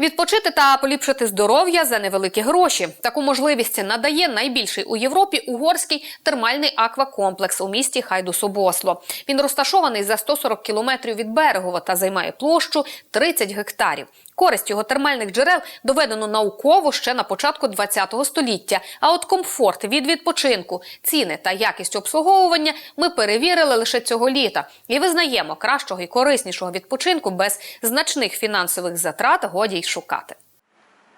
Відпочити та поліпшити здоров'я за невеликі гроші. Таку можливість надає найбільший у Європі угорський термальний аквакомплекс у місті Хайдусобосло. Він розташований за 140 кілометрів від Берегова та займає площу 30 гектарів. Користь його термальних джерел доведено науково ще на початку ХХ століття. А от комфорт від відпочинку, ціни та якість обслуговування ми перевірили лише цього літа і визнаємо кращого і кориснішого відпочинку без значних фінансових затрат годі й шукати.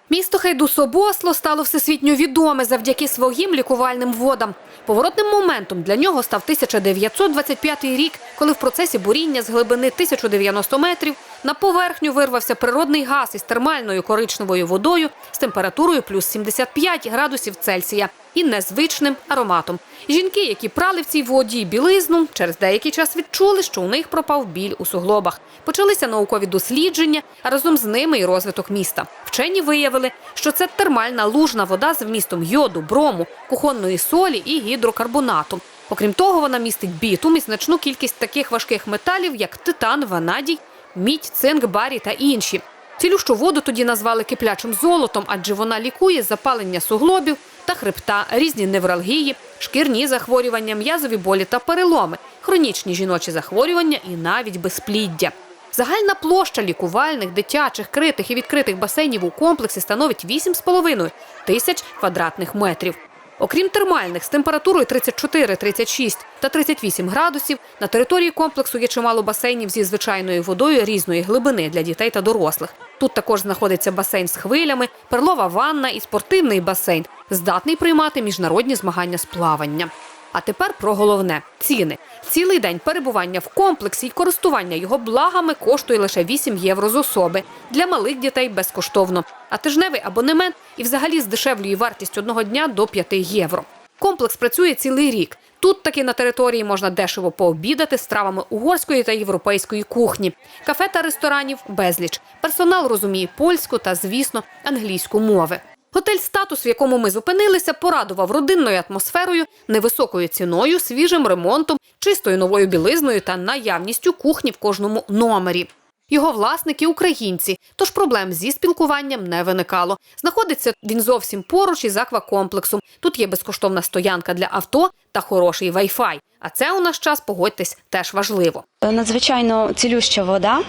Місто Хайдусобосло стало всесвітньо відоме завдяки своїм лікувальним водам. Поворотним моментом для нього став 1925 рік, коли в процесі буріння з глибини 1090 метрів на поверхню вирвався природний газ із термальною коричневою водою з температурою плюс 75 градусів Цельсія і незвичним ароматом. Жінки, які прали в цій воді білизну, через деякий час відчули, що у них пропав біль у суглобах. Почалися наукові дослідження, а разом з ними і розвиток міста. Вчені виявили, що це термальна лужна вода з вмістом йоду, брому, кухонної солі і гідрокарбонату. Окрім того, вона містить бітум і значну кількість таких важких металів, як титан, ванадій, мідь, цинк, барій та інші. Цілющу воду тоді назвали киплячим золотом, адже вона лікує запалення суглобів та хребта, різні невралгії, шкірні захворювання, м'язові болі та переломи, хронічні жіночі захворювання і навіть безпліддя. Загальна площа лікувальних, дитячих, критих і відкритих басейнів у комплексі становить 8,5 тисяч квадратних метрів. Окрім термальних з температурою 34, 36 та 38 градусів, на території комплексу є чимало басейнів зі звичайною водою різної глибини для дітей та дорослих. Тут також знаходиться басейн з хвилями, перлова ванна і спортивний басейн, здатний приймати міжнародні змагання з плавання. А тепер про головне ціни. Цілий день перебування в комплексі і користування його благами коштує лише 8 євро з особи. Для малих дітей безкоштовно. А тижневий абонемент і взагалі здешевлює вартість одного дня до 5 євро. Комплекс працює цілий рік. Тут таки на території можна дешево пообідати стравами угорської та європейської кухні. Кафе та ресторанів безліч. Персонал розуміє польську та, звісно, англійську мови. Готель статус, в якому ми зупинилися, порадував родинною атмосферою, невисокою ціною, свіжим ремонтом, чистою новою білизною та наявністю кухні в кожному номері. Його власники українці, тож проблем зі спілкуванням не виникало. Знаходиться він зовсім поруч із аквакомплексом. Тут є безкоштовна стоянка для авто та хороший вай-фай. А це у наш час, погодьтесь, теж важливо. Надзвичайно цілюща вода.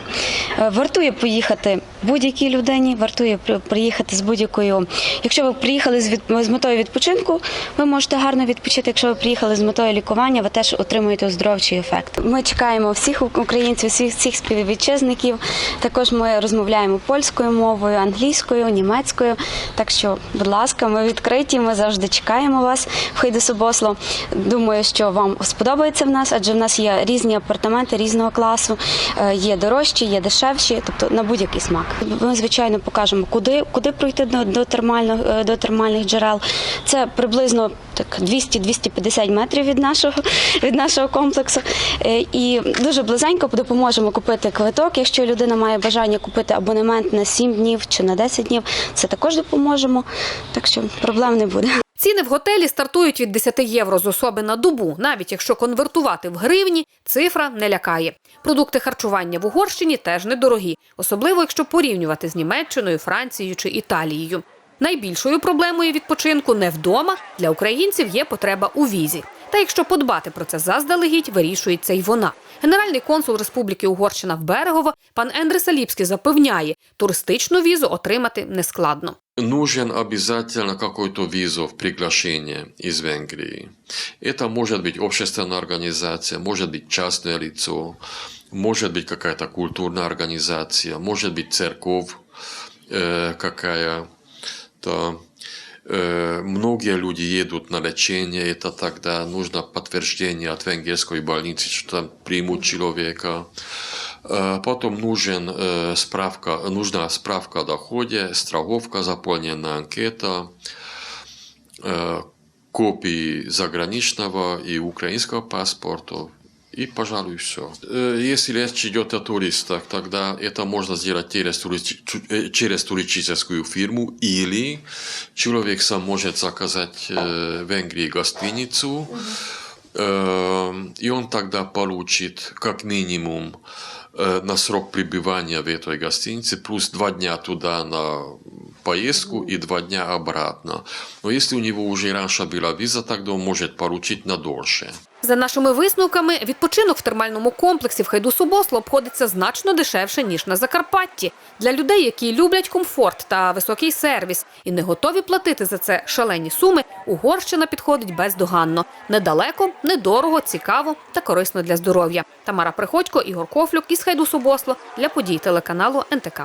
Е, Вартує поїхати будь-якій людині, вартує при- приїхати з будь-якою. Якщо ви приїхали з, від, з метою відпочинку, ви можете гарно відпочити. Якщо ви приїхали з метою лікування, ви теж отримуєте оздоровчий ефект. Ми чекаємо всіх українців, всіх, всіх співвітчизників. Також ми розмовляємо польською мовою, англійською, німецькою. Так що, будь ласка, ми відкриті. Ми завжди чекаємо вас в Хайдесобосло. Думаю, що вам сподобається в нас, адже в нас є різні апартаменти різного класу. Е, Є дорожчі, є дешевші, тобто на будь-який смак. Ми звичайно покажемо, куди, куди пройти до, до, термальних, е, до термальних джерел. Це приблизно так 200-250 метрів від нашого від нашого комплексу. Е, І дуже близенько допоможемо купити квиток. Якщо людина має бажання купити абонемент на 7 днів чи на 10 днів, це також допоможемо. Так що проблем не буде. Ціни в готелі стартують від 10 євро з особи на добу. Навіть якщо конвертувати в гривні, цифра не лякає. Продукти харчування в Угорщині теж недорогі, особливо якщо порівнювати з Німеччиною, Францією чи Італією. Найбільшою проблемою відпочинку не вдома для українців є потреба у візі. Та якщо подбати про це заздалегідь, вирішується й вона. Генеральний консул Республіки Угорщина в Берегово пан Ендре Саліпський запевняє, туристичну візу отримати нескладно. Нужен обязательно какой-то визов приглашение из Венгрии. Это может быть общественная организация, может быть частное лицо, может быть какая-то культурная организация, может быть церковь э, какая-то. Э, многие люди едут на лечение, это тогда нужно подтверждение от венгерской больницы, что там примут человека. Э, Потом нужен, э, справка, нужна справка о доходе, страховка, заполненная анкета, э, копии заграничного и украинского паспорта. И, пожалуй, все. Если речь идет о туристах, тогда это можно сделать через, туристи- э, через туристическую фирму или человек сам может заказать э, в Венгрии гостиницу, э, и он тогда получит как минимум э, на срок пребывания в этой гостинице, плюс два дня туда на поездку и два дня обратно. Но если у него уже раньше была виза, тогда он может поручить на дольше. За нашими висновками, відпочинок в термальному комплексі в Хайду-Субосло обходиться значно дешевше, ніж на Закарпатті. Для людей, які люблять комфорт та високий сервіс і не готові платити за це шалені суми, Угорщина підходить бездоганно. Недалеко, недорого, цікаво та корисно для здоров'я. Тамара Приходько, Ігор Кофлюк із Хайду-Субосло для подій телеканалу НТК.